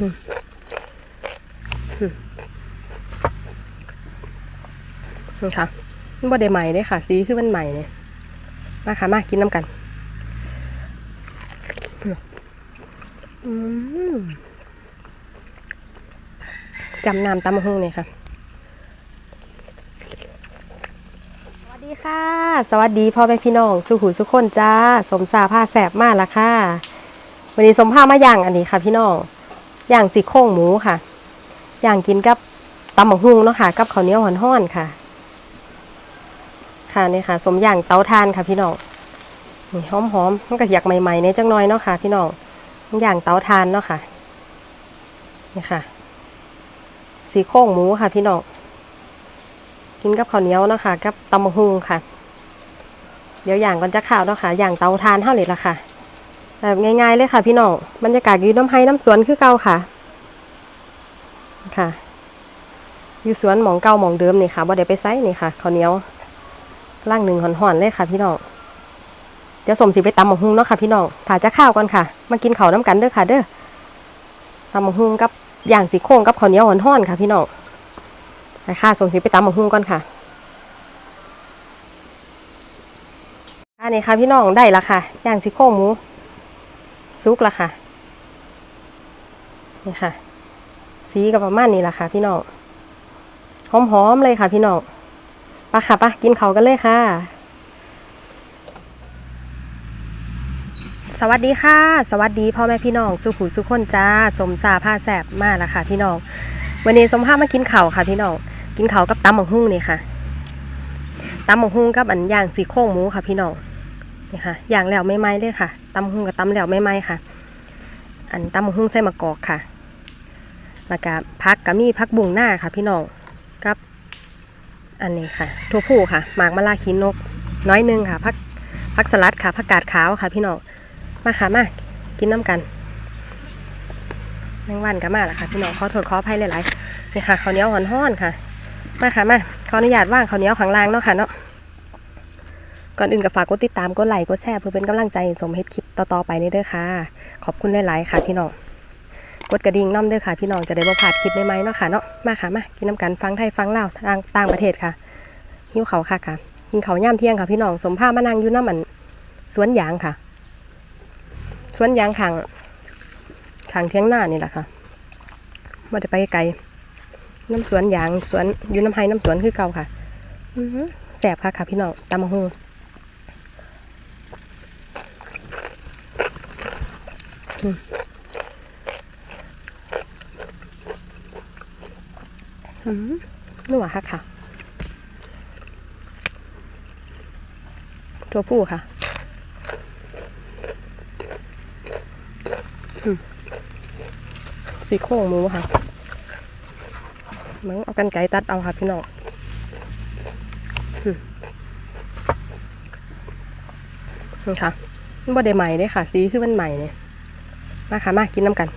นี่ค่ะมันบ่ได้ใหม่เลยค่ะ สีคือมันใหม่เนี่ยมาค่ะ มากินน้ำกันจำน้ำตำมะฮุ่งเลยค่ะ สวัสดีค่ะ สวัสดีพ่อแม่พี่น้อง สุขุสุขคนจ้า สมสาผ้าแสบมากละค่ะ วันนี้สมผ้ามาอย่างอันนี้ค่ะพี่น้อง ย่างสีโครงหมูค่ะ ย่างกินกับตำหมะฮุ่งเนาะค่ะ กับข้าวเหนียวห่อนๆค่ะ ค่ะนี่ค่ะ สมอย่างเตาทานค่ะพี่น้องนี่หอมๆมันก็อยากใหม่ๆในจังน้อยเนาะค่ะ พี่น้องอย่างเตาทานเนาะค่ะนี่ค่ะ สีโครงหมูค่ะพี่น้องกินกับข้าวเหนียวเนาะค่ะ กับตำหมะฮุงค่ะ เดี๋ยวอย่างก่อนจะข้าวเนาะค่ะ อย่างเตาทานเท่าเลยละค่ะ แบบง่ายๆเลยค่ะพี่น้องบรรยากาศอยู่น้ำไห้น้ำสวนคือเก่าค่ะ ค่ะอยู่สวนหมองเก่าหมองเดิมนี่ค่ะบ่ได้ไปไซนี่ค่ะข้าวเหนียวล่างหนึ่งห่อนๆเลยค่ะ พี่น้องเดี๋ยวสมสิไปตำหมกฮุงเนาะค่ะพี่น้องถ่าจะข้าวก่อนค่ะ มากินข้าวน้ำกันเด้อค่ะ เด้อตำหมกฮุงกับย่างสีโค้งกับข้าวเหนียวห่อนๆค่ะ พี่น้องไปค่ะสมสิไปตำหมกฮุงก่อนค่ะอันนี้ค่ะพี่น้องได้ละค่ะย่างสีโค้งหมู ซุกละค่ะ นี่ค่ะ สีกับประมาณนี้ละค่ะ พี่น้อง หอมๆเลยค่ะ พี่น้องปะค่ะปะกินเขากันเลยค่ะ สวัสดีค่ะ สวัสดีพ่อแม่พี่น้อง สุขุสุขคนจ้า สมซาผ้าแสบมาแล้วค่ะ พี่น้อง วันนี้สมภาพมากินเขาค่ะ พี่น้อง กินเขากับตำหมกหุ้งนี่ค่ะตำหมกหุ้งกับอันย่างสีโครงหมูค่ะ พี่น้อง นี่ค่ะย่างแล้วไม่ไม้เลยค่ะตำหมกหุ้งกับตำแล้วไม่ไม้ค่ะ อันตำหมกหุ้งใส่มะกอกค่ะแล้วก็พักกะมีพักบุ้งหน้าค่ะ พี่น้องกับ อันนี้ค่ะถั่วผู้ค่ะหมากมะลาขีนก น้อยหนึงค่ะผักผักสลัดค่ะผักกาดขาวค่ะ พี่น้องมาค่ะมากินน้ำกันแมงวันก็มาแล้วค่ะพี่น้องขอโทษขออภัยหลายๆนี่ค่ะข้าวเหนียวห่อนๆค่ะมาค่ะมาขออนุญาตว่างข้าวเหนียวข้างล่างเนาะค่ะเนาะ ก่อนอื่นก็ฝากกดติดตามกดไลค์กดแชร์เพื่อเป็นกำลังใจสมเฮ็ดคลิปต่อๆไปนี่เด้อค่ะ ขอบคุณหลายๆค่ะพี่น้องกดกระดิ่งน้ำเด้อค่ะ พี่น้องจะได้บ่พลาดคลิปใหม่ๆเนาะค่ะเนาะมาค่ะมากินน้ำกันฟังไทยฟังลาวต่างต่างประเทศค่ะหิ้วเขาค่ะค่ะกินเขาย่ามเที่ยงค่ะพี่น้องสมผ้ามานั่งอยู่น้ำมันสวนยางค่ะ สวนยางขางขางเที่ยงหน้านี่แหละค่ะมาได้ไปไกลน้ำสวนยางสวนอยู่น้ำไห้น้ำสวนคือเก่าค่ะแสบค่ะค่ะพี่น้องตำมะฮง อืมนัวค่ะค่ะ ตัวผู้ค่ะสีโครงหมูค่ะมันเอากันไก่ตัดเอาค่ะพี่น้องนี่ค่ะมันบ่ได้ใหม่เลยค่ะ สีคือมันใหม่เนี่ย มาค่ะมากินน้ำกัน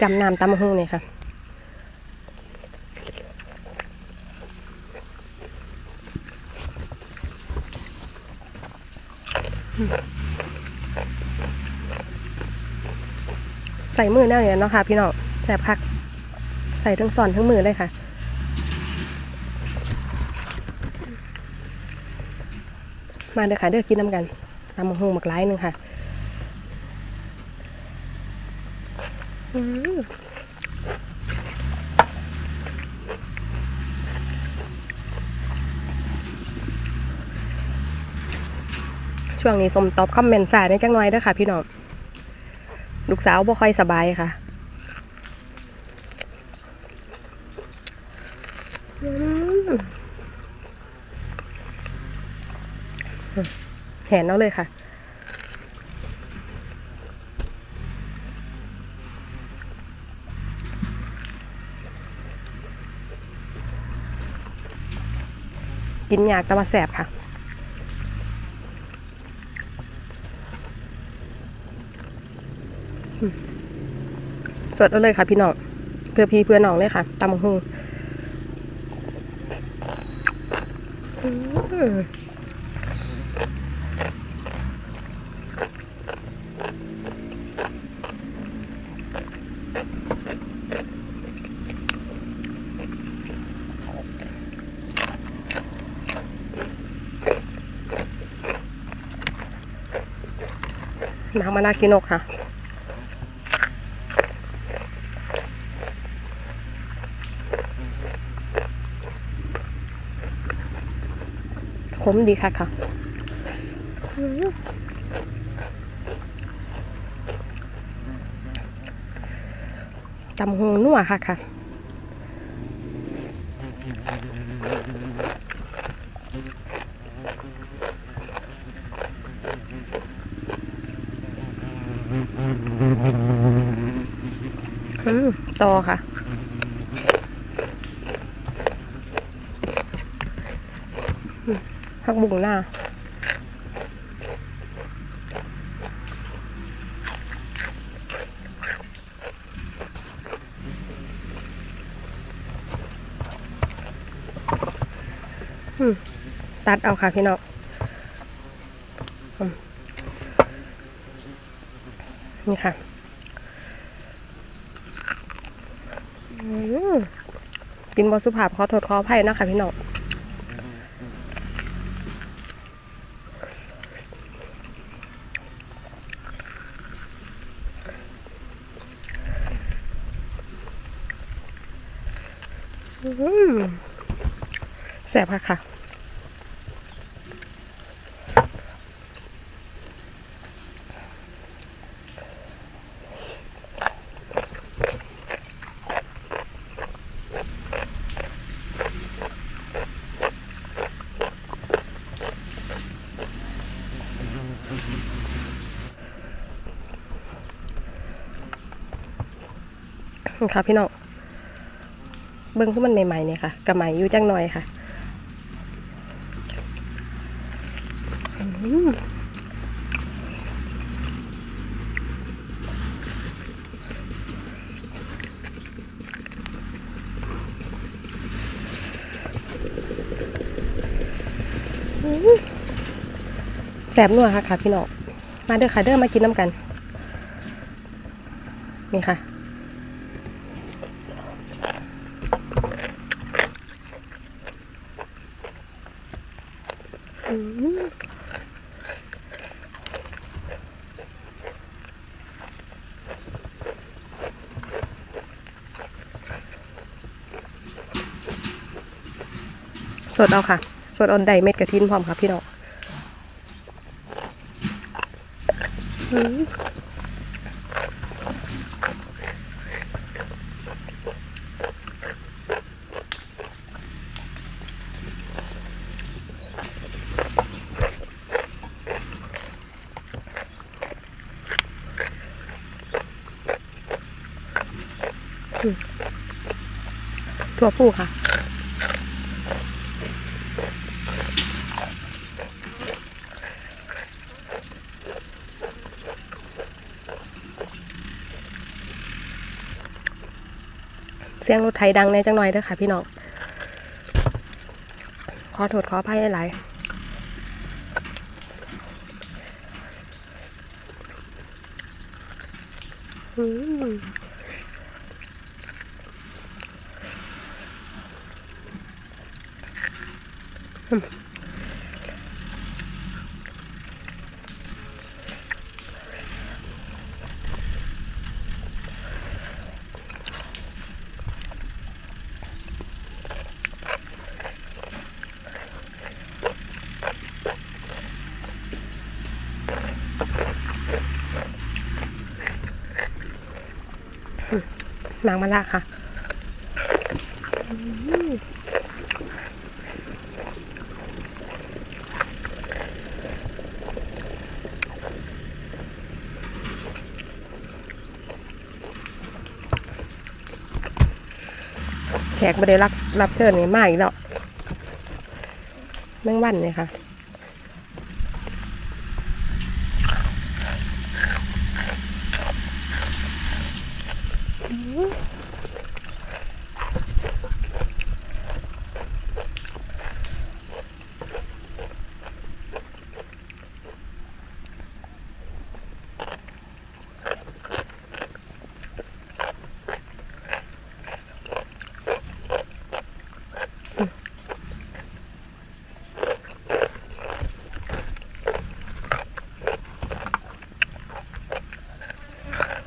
จำน้ำตำมะฮุ่งเลยค่ะใส่มือแน่เลยเนาะค่ะพี่น้องแสบคัก ใส่ทั้งสอนทั้งมือเลยค่ะ มาเด้อค่ะเด้อกินน้ำกันตำมะฮงหมักไร้หนึ่งค่ะช่วงนี้สมตอบคอมเมนต์สายในจังหน่อยเด้อค่ะพี่น้องลูกสาวบ่ค่อยสบายค่ะอืม แหนเอาเลยค่ะ กินยากแต่ว่าแสบค่ะสดเอาเลยค่ะพี่น้องเพื่อพี่เพื่อน้องเลยค่ะตำบั กหูหมักมะนาวขี้นกค่ะขมดีค่ะค่ะอืมตำหงนัวค่ะค่ะ อืมต่อค่ะอืมผักบุ้งหน้าตัดเอาค่ะพี่น้องอืม นี่ค่ะกินบอสุภาพขอโทษขออภัยนะคะพี่น้องแสบค่ะค่ะ ค่ะพี่น้องเบิ้งคือมันใหม่ๆเนี่ยค่ะกับใหม่อยู่จังหน่อยค่ะแสบนัวค่ะค่ะพี่น้องมาเด้อค่ะเด้อมากินน้ำกัน นี่ค่ะ สดเอาค่ะ สดออนไดเม็ดกระทินพร้อมค่ะพี่น้อง อืมถั่วผู้ค่ะ เสียงรถไถดังในจังหน่อยเด้อค่ะ พี่น้อง ขอโทษขออภัยหลายอืม มหนังมะละค่ะ แขกไม่ได้รับรับเชิญนี่มาอีกแล้วแมงวันเนี่ยค่ะอ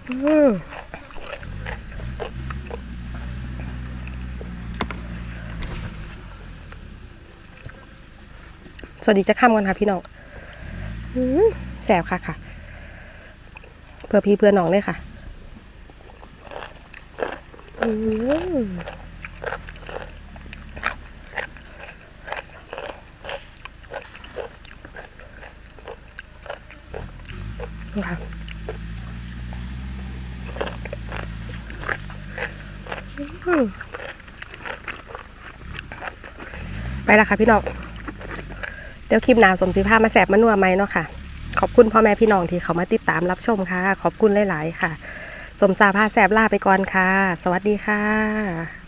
อืม สวัสดีจะข้ามกันค่ะพี่น้องอแสบค่ะค่ะ เพื่อพี่เพื่อน้องเลยค่ะค่ะไปแล้วค่ะพี่น้อง ดี๋ยวคลิปหน้าสมศรีภามาแสบมานัวไหมเนาะค่ะขอบคุณพ่อแม่พี่น้องที่เขามาติดตามรับชมค่ะ ขอบคุณหลาย ๆ ค่ะ สมสาพาแสบลาไปก่อนค่ะ สวัสดีค่ะ